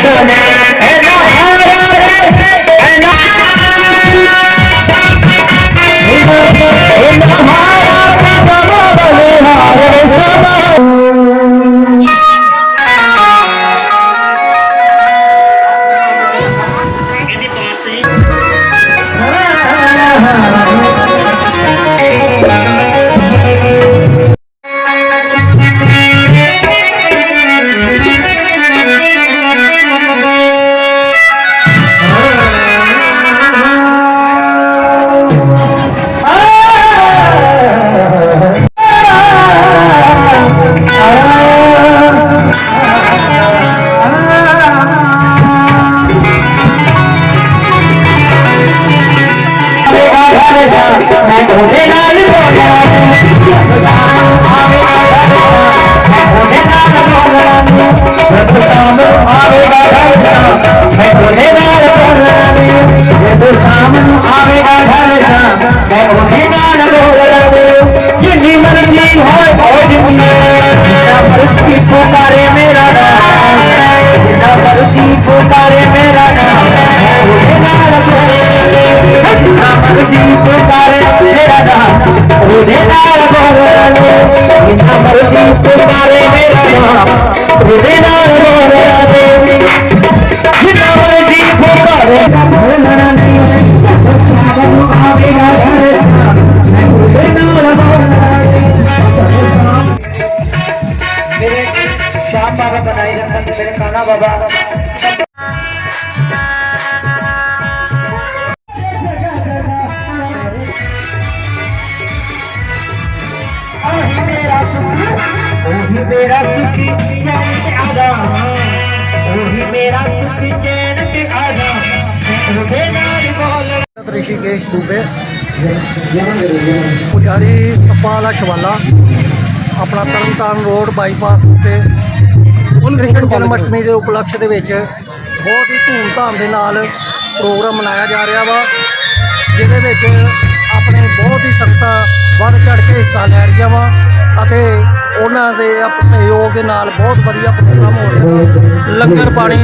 Krishna ਮੈਂ ਤੁਹਾਡੇ ਨਾਲ ਬੋਲਣਾ। ਸਿੰਘ ਨਾਨਾ ਬਾਬਾ ਉਹੀ ਮੇਰਾ ਸੁਖੀ ਚੈਨ ਤੇ ਆਦਾ ਉਹੀ ਮੇਰਾ ਸੁਖੀ ਚੈਨ ਤੇ ਆਦਾ ਉਹਦੇ ਨਾਲ ਬੋਲ ਰਿਸ਼ੀਕੇਸ਼ ਦੂਬੇ ਪੁਜਾਰੀ ਸੱਪਾ ਵਾਲਾ ਸ਼ਵਾਲਾ ਆਪਣਾ ਤਰਨਤਾਰਨ ਰੋਡ ਬਾਈਪਾਸ ਉੱਤੇ ਕ੍ਰਿਸ਼ਨ ਜਨਮ ਅਸ਼ਟਮੀ ਦੇ ਉਪਲਕਸ਼ ਦੇ ਵਿੱਚ ਬਹੁਤ ਹੀ ਧੂਮਧਾਮ ਦੇ ਨਾਲ ਪ੍ਰੋਗਰਾਮ ਮਨਾਇਆ ਜਾ ਰਿਹਾ ਵਾ ਜਿਹਦੇ ਵਿੱਚ ਆਪਣੇ ਬਹੁਤ ਹੀ ਸੰਗਤਾਂ ਵੱਧ ਚੜ ਕੇ ਹਿੱਸਾ ਲੈ ਰਹੀਆਂ ਵਾ ਅਤੇ ਉਹਨਾਂ ਦੇ ਸਹਿਯੋਗ ਦੇ ਨਾਲ ਬਹੁਤ ਵਧੀਆ ਪ੍ਰੋਗਰਾਮ ਹੋ ਰਿਹਾ ਲੰਗਰ ਪਾਣੀ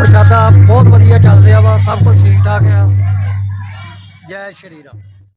ਪ੍ਰਸ਼ਾਦਾ ਬਹੁਤ ਵਧੀਆ ਚੱਲ ਰਿਹਾ ਵਾ। ਸਭ ਕੁਝ ਠੀਕ ਠਾਕ ਆ। ਜੈ ਸ਼੍ਰੀ ਰਾਮ।